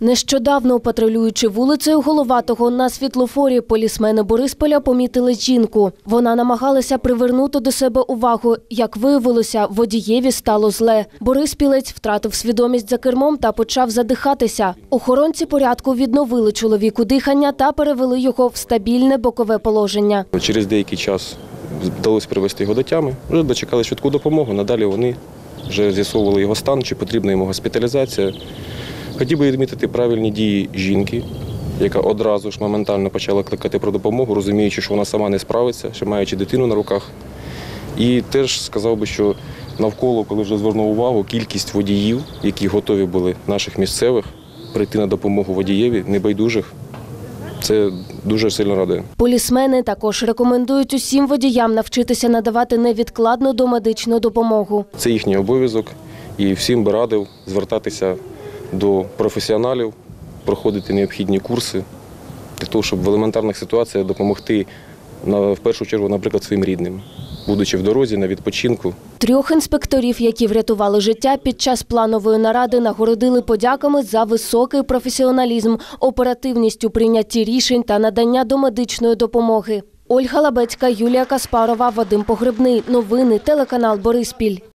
Нещодавно, патрулюючи вулицею Головатого на світлофорі, полісмени Борисполя помітили жінку. Вона намагалася привернути до себе увагу. Як виявилося, водієві стало зле. Бориспілець втратив свідомість за кермом та почав задихатися. Охоронці порядку відновили чоловіку дихання та перевели його в стабільне бокове положення. Через деякий час вдалося привести його до тями. Вже дочекали швидку допомогу. Надалі вони вже з'ясовували його стан, чи потрібна йому госпіталізація. Хотів би відмітити правильні дії жінки, яка одразу ж моментально почала кликати про допомогу, розуміючи, що вона сама не справиться, ще маючи дитину на руках. І теж сказав би, що навколо, коли вже звернув увагу, кількість водіїв, які готові були наших місцевих прийти на допомогу водієві, небайдужих, це дуже сильно радує. Полісмени також рекомендують усім водіям навчитися надавати невідкладну домедичну допомогу. Це їхній обов'язок, і всім би радив звертатися до професіоналів, проходити необхідні курси для того, щоб в елементарних ситуаціях допомогти в першу чергу, наприклад, своїм рідним, будучи в дорозі на відпочинку. Трьох інспекторів, які врятували життя під час планової наради, нагородили подяками за високий професіоналізм, оперативність у прийнятті рішень та надання домедичної допомоги. Ольга Лабецька, Юлія Каспарова, Вадим Погребний. Новини телеканал Бориспіль.